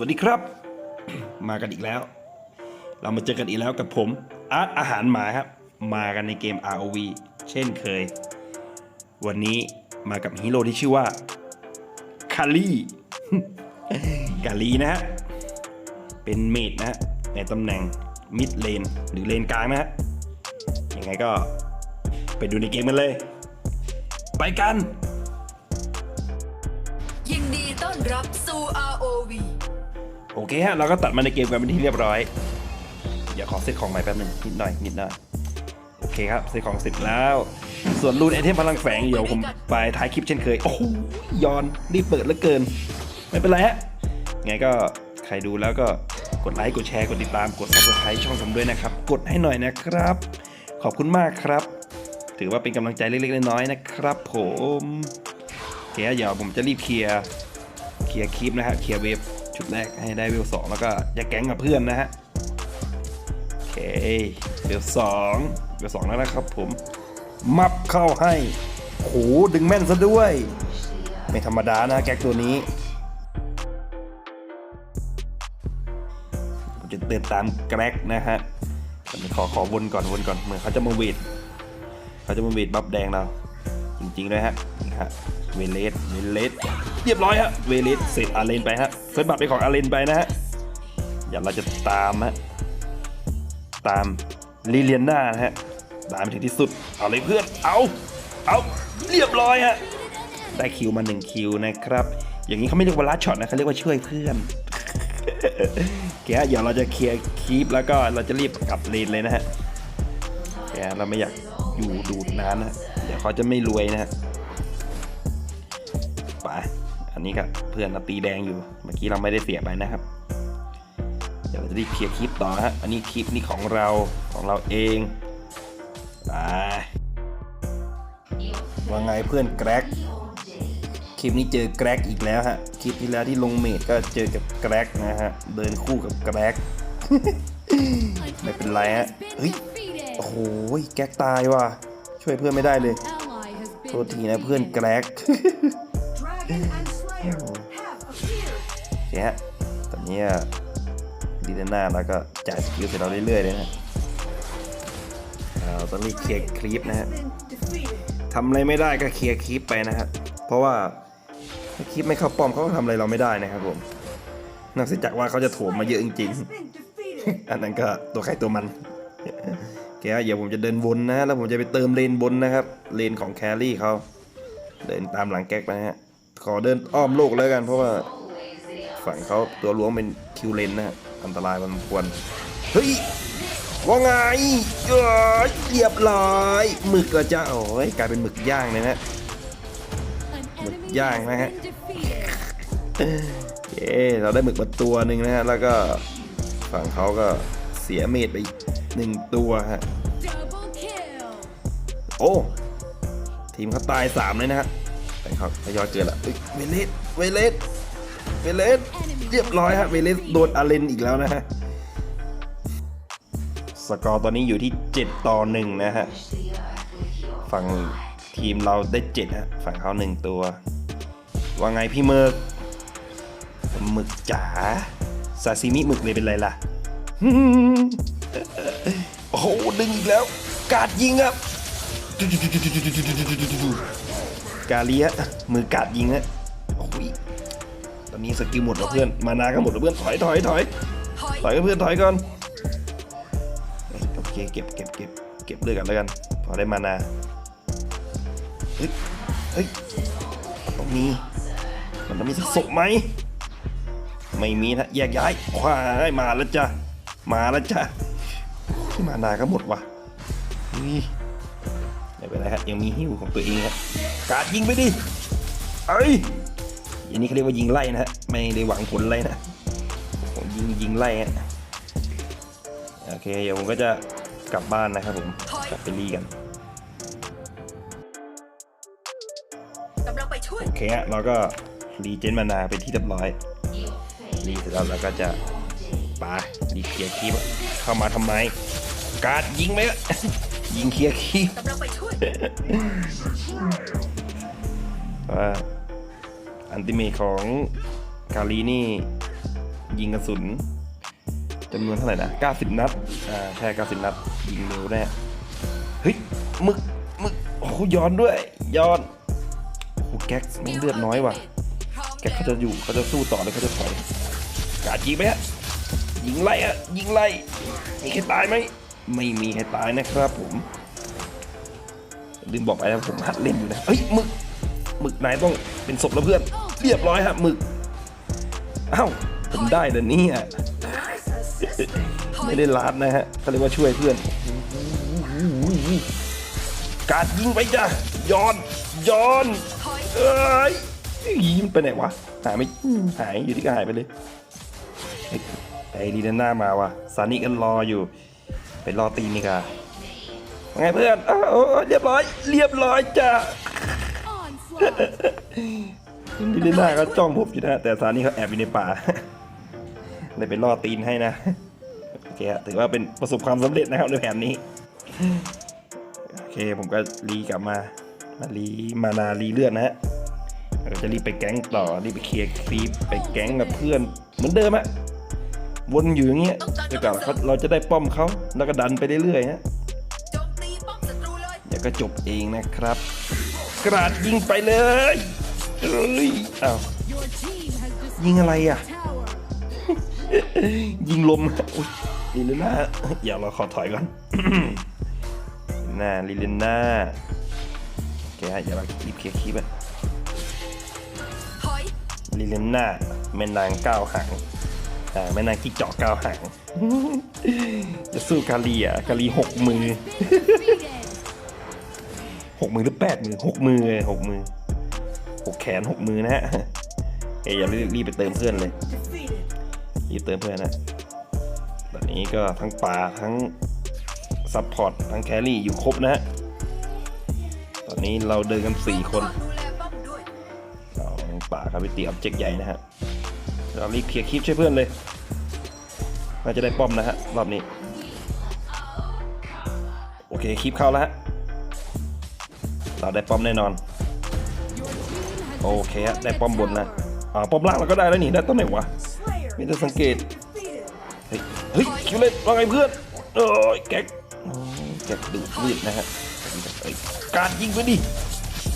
วัสดีครับ มากันอีกแล้ว เรามาเจอกันอีกแล้วกับผมอาร์ตอาหารหมาครับ มากันในเกม ROV เช่นเคย วันนี้มากับฮีโร่ที่ชื่อว่าคารีกาลีนะฮะ เป็นเมดนะฮะ ในตำแหน่งมิดเลนหรือเลนกลางนะฮะ ยังไงก็ไปดูในเกมกันเลย ไปกัน โอเคฮะ เราก็ตัดมาในเกมกันเป็นที่เรียบร้อย เดี๋ยวขอเซตของใหม่แป๊บหนึงนิดหน่อยนิดหน่อย โอเคครับเซตของเสร็จแล้ว ส่วนรูนไอเทมพลังแฝงเดี๋ยวผมไปท้ายคลิปเช่นเคย โอ้โหย้อนรีบเปิดเหลือเกิน ไม่เป็นไรฮะ ไงก็ใครดูแล้วก็กดไลค์กดแชร์กดติดตามกด subscribe ช่องผมด้วยนะครับ กดให้หน่อยนะครับ ขอบคุณมากครับ ถือว่าเป็นกำลังใจเล็กๆน้อยๆนะครับ ผมโอเคฮะเดี๋ยวผมจะรีบเคลียร์เคลียร์คลิปนะฮะเคลียร์เวฟ ชุดแรกให้ได้เวลสองแล้วก็จะแก๊งกับเพื่อนนะฮะ โอเคเวลสองเวลสองแล้วนะครับผม มับเข้าให้โหดึงแม่นซะด้วย ไม่ธรรมดานะแก๊กตัวนี้ผมจะเดินตามแกร็กนะฮะขอขอวนก่อนวนก่อนเหมือนเขาจะมาเวทเขาจะมาเวทบัฟแดงเราจริงๆเลยฮะนี่ฮะเวเลสเวเลส เรียบร้อยฮะ เวเลสเสร็จอาเลนไปฮะเซตบัตรเป็นของอาเลนไปนะฮะเดี๋ยวเราจะตามฮะ ตามลิเลียนานะฮะตามไปถึงที่สุด เอาเลยเพื่อน เอา เอาเรียบร้อยฮะ ได้คิวมาหนึ่งคิวนะครับ อย่างนี้เขาไม่เรียกว่าลัดช็อตนะเขาเรียกว่าช่วยเพื่อนแกเดี๋ยวเราจะเคลียร์คีปแล้วก็เราจะรีบกลับเลนเลยนะฮะแกเราไม่อยากอยู่ดูดนานนะ เดี๋ยวเขาจะไม่รวยนะฮะไป อันนี้ครับเพื่อนตีแดงอยู่ เมื่อกี้เราไม่ได้เสียไปนะครับ เดี๋ยวเราจะรีบเคลียร์คลิปต่อฮะ อันนี้คลิปนี้ของเราของเราเองไปว่าไงเพื่อนแกร็กคลิปนี้เจอแกร็กอีกแล้วฮะ คลิปที่แล้วที่ลงเมดก็เจอกับแกร็กนะฮะ เดินคู่กับแกร็กไม่เป็นไรฮะ เฮ้ย โอ้โห แก๊กตายว่ะ ช่วยเพื่อนไม่ได้เลย โทษทีนะเพื่อนแกรก Dragon and Slayer have appeared โอเคฮะตอนนี้ดีเดน่าแล้วก็จ่ายสกิลใส่เราเรื่อยๆเลยนะเราต้องรีบเคลียร์คลิปนะฮะทำอะไรไม่ได้ก็เคลียร์คลิปไปนะฮะเพราะว่าถ้าคลิปไม่เข้าป้อมเขาก็ทำอะไรเราไม่ได้นะครับผมนอกจากว่าเขาจะโถมมาเยอะจริงๆ อันนั้นก็ตัวใครตัวมันแกเดี๋ยวผมจะเดินวนนะ แล้วผมจะไปเติมเลนบนนะครับ เลนของแครี่เขาเดินตามหลังแก๊กไปนะฮะ ขอเดินอ้อมโลกแล้วกัน เพราะว่าฝั่งเขาตัวล้วงเป็นคิวเลนนะฮะอันตรายมันควรเฮ้ยว่าไงเอ้ยเรียบร้อยหมึกก็จะโอ้ยกลายเป็นหมึกย่างเลยนะหมึกย่างนะฮะเย้เราได้หมึกมาตัวหนึ่งนะฮะแล้วก็ฝั่งเขาก็เสียเมดไปอีกหนึ่งตัวฮะโอ้ทีมเขาตายสามเลยนะฮะ แต่เขาทยอยเกิดละเอ้ยเวเลสเวเลสเวเลสเรียบร้อยฮะเวเลสโดนอาเลนอีกแล้วนะฮะสกอร์ตอนนี้อยู่ที่ 7 ต่อ 1 นะฮะ ฝั่งทีมเราได้7ฮะ ฝั่งเขา1ตัว ว่าไงพี่หมึกหมึกจ๋าซาซิมิหมึกเลยเป็นไรล่ะ โอ้โห ดึงอีกแล้ว กาดยิงครับ กาเลียมือกาดยิงฮะโอ้ยตอนนี้สกิลหมดแล้วเพื่อน มานาก็หมดแล้วเพื่อน ถอยถอยถอยถอยกันเพื่อนถอยก่อน โอเคเก็บเก็บเก็บเก็บเลือดกันแล้วกัน พอได้มานา เฮ้ย เฮ้ยต้องมีมันต้องมีสักศพไหม ไม่มีนะแยกย้ายว้ายมาแล้วจ้ะ มาแล้วจ้ะที่มานาก็หมดว่ะนี่ไม่เป็นไรฮะยังมีหิวของตัวเองครับ กาดยิงไปดิเอ้ยอันนี้เขาเรียกว่ายิงไล่นะฮะไม่ได้หวังผลอะไรนะผมยิงยิงไล่ฮะโอเคเดี๋ยวผมก็จะกลับบ้านนะครับผมกลับไปรีกันกำลังไปช่วยโอเคฮะเราก็รีเจนมานาเป็นที่เรียบร้อยรีเสร็จแล้วเราก็จะไปรีเคลียร์คีบเข้ามาทำไม การดยิงไหมวะยิงเคลียร์คีบ ว่าอันติเมทของกาลีนี่ยิงกระสุนจำนวนเท่าไหร่นะ 90 นัด อ่า ใช่ 90 นัด ยิงเร็วแน่ เฮ้ย มึก มึก โอ้ย้อนด้วย ย้อน โอ้โหแก๊กแม่งเลือดน้อยว่ะ แก๊กเขาจะอยู่ เขาจะสู้ต่อหรือเขาจะถอยกาดยิงไหมฮะ ยิงไล่อะยิงไล่ มีใครตายไหม ไม่มีใครตายนะครับผม ลืมบอกไปนะผมหัดเล่นอยู่นะ เฮ้ย มึก หมึกนายต้องเป็นศพแล้วเพื่อน เรียบร้อยฮะหมึกเอ้าผมได้แต่นี่อะไม่ได้ลาดนะฮะเขาเรียกว่าช่วยเพื่อน การยิงไปจ้ะย้อนย้อนเอ้ยยีมันไปไหนวะหายไม่หายอยู่ที่ก็หายไปเลยไอ้ดีนหน้ามาว่ะซานิกันรออยู่ ไปรอตีนนี่กาว่าไงเพื่อนอ้าวโอ้ยเรียบร้อย เรียบร้อยจ้ะ ดีเดนหน้าก็จ้องผมอยู่นะแต่ซานิเขาแอบอยู่ในป่าเลยไปล่อตีนให้นะโอเคฮะถือว่าเป็นประสบความสำเร็จนะครับในแผนนี้โอเคผมก็รีกลับมามารีมานารีเลือดนะฮะเราจะรีบไปแก๊งต่อรีบไปเคลียร์คลิปไปแก๊งกับเพื่อนเหมือนเดิมอะวนอยู่อย่างเงี้ยจนกว่าเขาเราจะได้ป้อมเขาแล้วก็ดันไปเรื่อยๆฮะเดี๋ยวก็จบเองนะครับ กราดยิงไปเลยเอ้ยอ้าวยิงอะไรอะ ยิงลมอุ้ยลิเลน่าอย่าเราขอถอยก่อนน่าลิเลน่าโอเคฮะอย่าเรารีบเคลียร์คลิปอะลิเลน่าแม่นางก้าวหางอ่าแม่นางกิ๊กเจาะก้าวหางจะสู้กาลีอะกาลีหกมือ หกมือหรือแปดมือหกมือหกมือหกแขนหกมือนะฮะเอ้ยอย่ารีบรีบไปเติมเพื่อนเลยรีบเติมเพื่อนนะตอนนี้ก็ทั้งป่าทั้งซัพพอร์ตทั้งแครี่อยู่ครบนะฮะตอนนี้เราเดินกัน4คนป้อมด้วยเอาป่าครับไปตีออบเจกต์ใหญ่นะฮะเรารีบเคลียร์คลิปช่วยเพื่อนเลยน่าจะได้ป้อมนะฮะรอบนี้โอเคคลิปเข้าแล้วฮะ เราได้ป้อมแน่นอน โอเคฮะได้ป้อมบนนะอ่าป้อมล่างเราก็ได้แล้วนี่ได้ต้นไหนวะไม่ได้สังเกตเฮ้ยเฮ้ยคิวเล่นว่าไงเพื่อนโอ้ยแก๊กแก๊กดูดมืดนะฮะการยิงไปดิ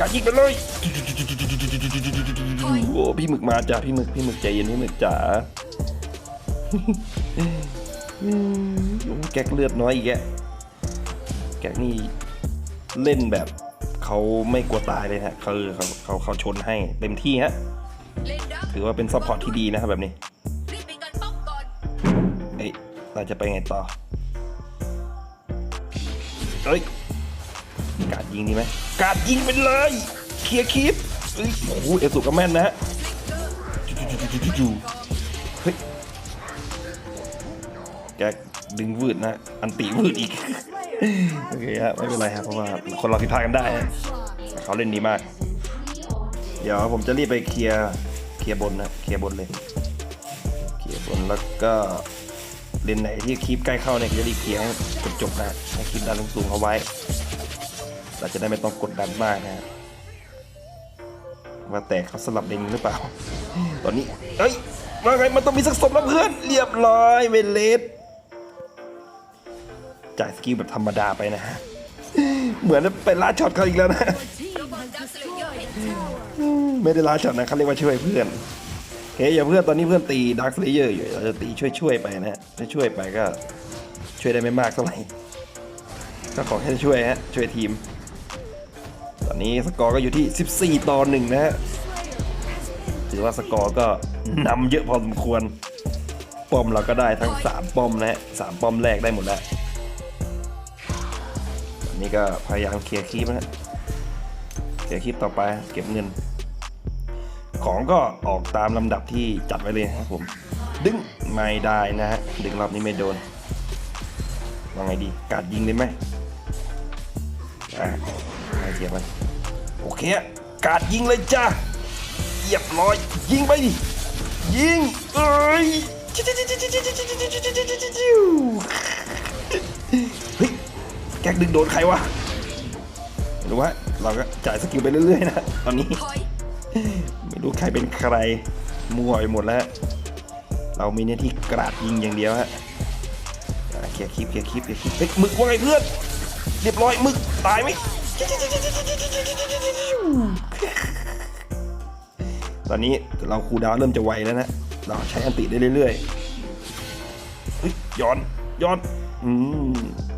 การยิงไปเลยโอ้พี่หมึกมาจ้ะพี่หมึกพี่หมึกใจเย็นพี่หมึกจ๋าแก๊กเลือดน้อยอีกแกแก๊กนี่เล่นแบบ เขาไม่กลัวตายเลยฮะเขาเขาเขาเขาชนให้เต็มที่ฮะถือว่าเป็นซัพพอร์ตที่ดีนะครับแบบนี้เอ้ยเราจะไปไงต่อเฮ้ยการยิงดีไหมการยิงไปเลยเคลียร์คลิปเอ้ยโอ้โหเอสุก็แม่นนะฮะจู่ๆๆๆเฮ้ยแกดึงวืดนะ อันตีวืดอีก โอเคฮะไม่เป็นไรครับเพราะว่าคนเราผิดพลาดกันได้เขาเล่นดีมาก เดี๋ยวผมจะรีบไปเคลียร์เคลียร์บนนะเคลียร์บนเลยเคลียร์บนแล้วก็เลนไหนที่คลิปใกล้เข้าเนี่ยจะรีบเคลียร์ให้จบๆนะให้คลิปดันสูงเอาไว้เราจะได้ไม่ต้องกดดันมากนะฮะว่าแต่เขาสลับเลนหรือเปล่า ตอนนี้เอ้ยว่าไงมันต้องมีสักศพแล้วเพื่อนเรียบร้อยเวเลส จ่ายสกิลแบบธรรมดาไปนะฮะ เหมือนไปล่าช็อตเขาอีกแล้วนะ ไม่ได้ล่าช็อตนะเขาเรียกว่าช่วยเพื่อนเฮ้ยอย่าเพื่อนตอนนี้เพื่อนตีดาร์คเลเยอร์อยู่ เราจะตีช่วยช่วยๆไปนะฮะถ้าช่วยไปก็ช่วยได้ไม่มากเท่าไหร่ ก็ขอแค่ช่วยฮะ ช่วยทีม ตอนนี้สกอร์ก็อยู่ที่ 14 ต่อหนึ่งนะฮะ ถือว่าสกอร์ก็นำเยอะพอสมควรป้อมเราก็ได้ทั้ง 3ป้อมนะฮะสามป้อมแรกได้หมดแล้ว นนี้ก็พยายามเคลียร์คลิปนะฮะเคลียร์คลิปต่อไปเก็บเงิน ของก็ออกตามลำดับที่จัดไว้เลยนะครับผม ดึงไม่ได้นะฮะดึงรอบนี้ไม่โดนว่าไงดีการดยิงได้ไหมอะไม่เทียบมันโอเคอะการดยิงเลยจ้าเรียบร้อย ยิงไปดิยิงเอ้ย ก๊กดึงโดนใครวะไม่รู้ว่าเราก็จ่ายสกิลไปเรื่อยๆนะตอนนี้ ไม่รู้ใครเป็นใครมั่วไปหมดแล้ว เรามีหน้าที่กราดยิงอย่างเดียวฮะเคลียร์คลิปเคลียร์คลิปเคลียร์คลิปเฮ้ยมึกว่าไงเพื่อนเรียบร้อยมึกตายไหมตอนนี้เราคูดาวเริ่มจะไวแล้วนะเราใช้อันติได้เรื่อยๆเฮ้ยย้อนย้อนอืม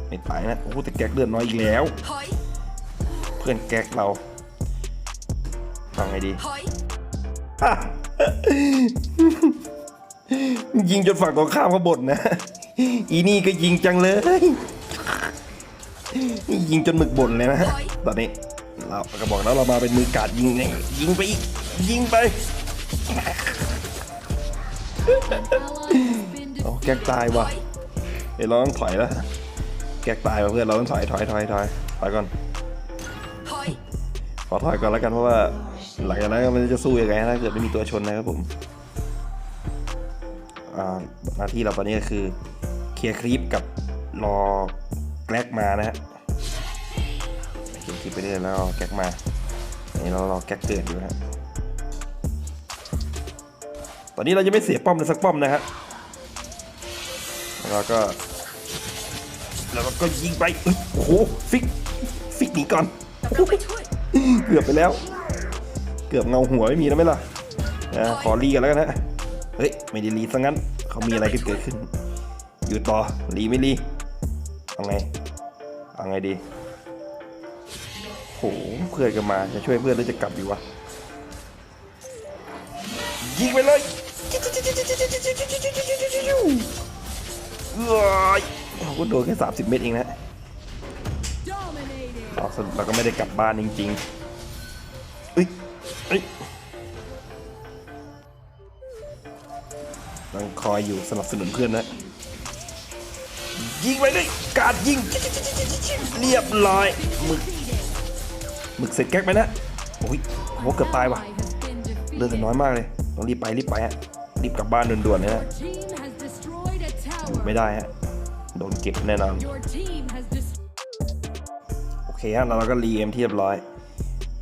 ไม่ตายนะโอ้โหแต่แก๊กเลือดน้อยอีกแล้วถอยเพื่อนแก๊กเราทำไงดีถอยอะยิงจนฝั่งตรงข้ามเขาบ่นนะ อีนี่ก็ยิงจังเลย ยิงจนหมึกบ่นเลยนะตอนนี้เราก็บอกแล้วเรามาเป็นมือกาดยิงไงยิงไปอีก ยิงไป Ally has been เอา defeated. แก๊กตายถว่ะอยเดี๋ยวเราต้องถอยแล้วแก๊กตายว่ะเพื่อนเราต้องถอยถอยถอยถอยถอยก่อนถอยขอถอยก่อนแล้วกันเพราะว่าหลังจากนั้นมันจะสู้ยังไงถ้าเกิดไม่มีตัวชนนะครับผมอ่าหน้าที่เราตอนนี้ก็คือเคลียร์คลิปกับรอแกลกมานะฮะเคลียร์คลิปไปเรื่อยแล้วรอแกลกมาอันนี้เรารอแกลกเกิดอยู่นะฮะตอนนี้เราจะไม่เสียป้อมเลยสักป้อมนะฮะแล้วเราก็ แล้วเราก็ยิงไปเอ้ยโอ้โหฟิกฟิกหนีก่อนกำลังไปช่วยเกือบไปแล้ว เกือบเงาหัวไม่มีแล้วไหมล่ะอ่าขอรีกันแล้วกันนะเฮ้ยไม่ได้รีซะงั้นเขามีอะไรกันเกิดขึ้น อยู่ต่อรีไม่รีเอาไงเอาไงดีโหเพื่อนกันมาจะช่วยเพื่อนหรือจะกลับดีวะยิงไปเลยเอ้ย โอ้โหโดนแค่30เมตรเองนะเราสรุปเราก็ไม่ได้กลับบ้านจริงๆเอ้ยเอ้ยต้องคอยอยู่สนับสนุนเพื่อนนะ ยิงไปเลยกาดยิง เรียบร้อยหมึกหมึกเสร็จแก๊กไปนะโอ้ยโหเกือบตายว่ะเลือด defeated. น้อยมากเลยต้องรีบไปรีบไปฮะรีบกลับบ้านด่วนๆเลยนะอยู่ไม่ได้ฮะ โดนเก็บแน่นอน Your team has destroyed. โอเคฮะแล้วเราก็รีเอ็มที่เรียบร้อย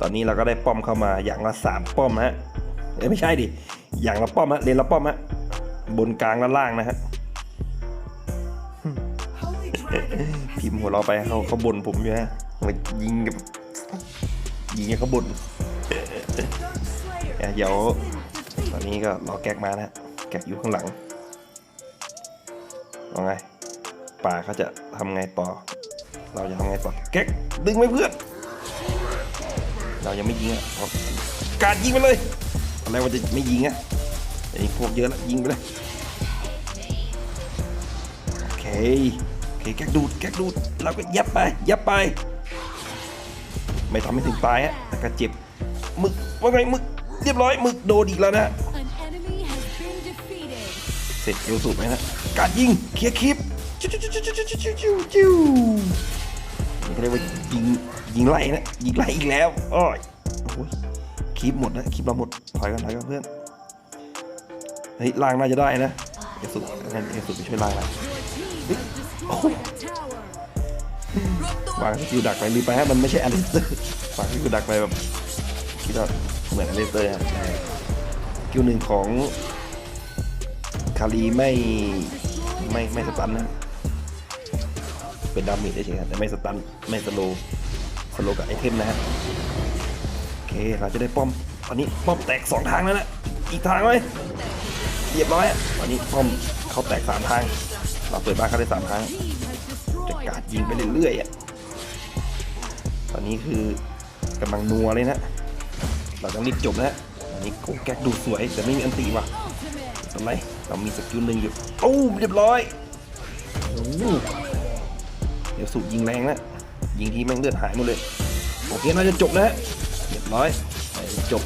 ตอนนี้เราก็ได้ป้อมเข้ามาอย่างละสามป้อมฮะเอ้ยไม่ใช่ดิอย่างละป้อมฮะเลนละป้อมฮะบนกลางและล่างนะฮะพิมพ์หัวเราะไปเขาเขาบ่นผมอยู่ฮะมายิงกับยิงกับเขาบ่นเดี๋ยวตอนนี้ก็รอแก๊กมานะฮะแก๊กอยู่ข้างหลังว่าไง ป่าเขาจะทำไงต่อ เราจะทำไงต่อแก๊กดึงไว้เพื่อน เรายังไม่ยิงอะเอาการยิงไปเลยอะไรว่าจะไม่ยิงอะไอ้พวกเยอะแล้วยิงไปเลยโอเคโอเคแก๊กดูดแก๊กดูดเราก็ยับไปยับไป ไม่ทำให้ถึงตายฮะแต่ก็เจ็บหมึกว่าไงหมึกเรียบร้อยหมึกโดนอีกแล้วนะ An enemy has been defeated. เสร็จเอวสูบไหมนะการยิงเคลียร์คลิป จิ้วจิ้วจิ้วจิ้วจิ้วจิ้วจิ้วเรียกว่ายิงยิงไล่นะยิงไล่อีกแล้วโอ้ยโอ้ยคลิปหมดนะคลิปเราหมดถอยกันถอยกันเพื่อนเฮ้ยล่างน่าจะได้นะเอสุดงั้นเอสุดไปช่วยล่างนะวางสกิลดักไปลืมไปฮะมันไม่ใช่อลิสเตอร์วางสกิวดักไปแบบคิดว่าเหมือนอลิสเตอร์ครับสกิลหนึ่งของคารีไม่ไม่ไม่สตันนะ เป็นดาเมจเฉยๆแต่ไม่สตันไม่สโลสโลกับไอเทมนะฮะโอเคเราจะได้ป้อมตอนนี้ป้อมแตกสองทางแล้วนะอีกทางไหมเรียบร้อยตอนนี้ป้อมเขาแตกสามทาง เราเปิดบ้านเขาได้สามทางจะกาดยิงไปเรื่อยๆอะตอนนี้คือกำลังนัวเลยนะ เราต้องรีบจบนะอันนี้โกแก๊กดูสวยแต่ไม่มีอันตีว่ะทำไรเรามีสกิลหนึ่งอยู่โอ้เรียบร้อยโอ้ เดี๋ยวสูยิงแรงนะ ยิงทีแม่งเลือดหายหมดเลย โอเคน่าจะจบนะฮะเรียบร้อย จบ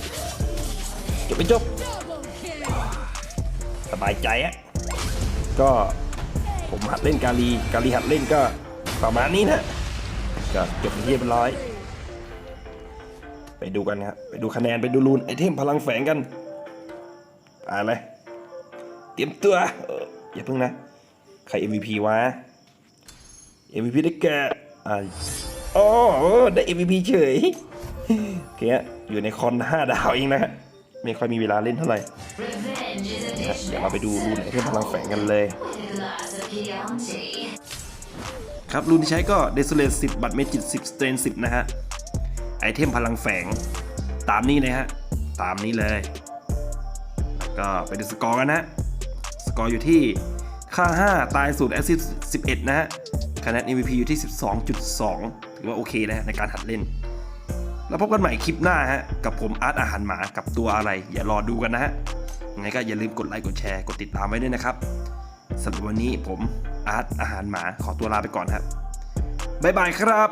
จบไปจบ สบายใจอะก็ผมหัดเล่นกาลี กาลีหัดเล่นก็ประมาณนี้นะก็จบเป็นที่เรียบร้อย ไปดูกันครับ ไปดูคะแนน ไปดูรูนไอเทมพลังแฝงกันอ่านเตรียมตัวอออย่าเพิ่งนะ ใคร MVP วะ MVP ได้แก่อ่าอ๋อได้ MVP เฉยโอเคอยู่ในคอน5ดาวเองนะฮะไม่ค่อยมีเวลาเล่นเท่าไหร่เดี๋ยวเราไปดูรูนไอเทมพลังแฝงกันเลย ครับรูนที่ใช้ก็ Desolate 10บัตรเมจิต10 Strain 10นะฮะ ไอเทมพลังแฝงตามนี้เลยฮะ ตามนี้เลย แล้วก็ไปดูสกอร์กันนะ สกอร์อยู่ที่ค่า 5 ตายสูตรแอซิส11 นะฮะ คะแนน MVP อยู่ที่ 12.2 ถือว่าโอเคนะฮะในการหัดเล่น แล้วพบกันใหม่คลิปหน้าฮะ กับผมอาร์ตอาหารหมากับตัวอะไร อย่ารอดูกันนะฮะยังไงก็อย่าลืมกดไลค์กดแชร์กดติดตามไว้ด้วยนะครับสำหรับวันนี้ผมอาร์ตอาหารหมาขอตัวลาไปก่อนครับบ๊ายบายครับ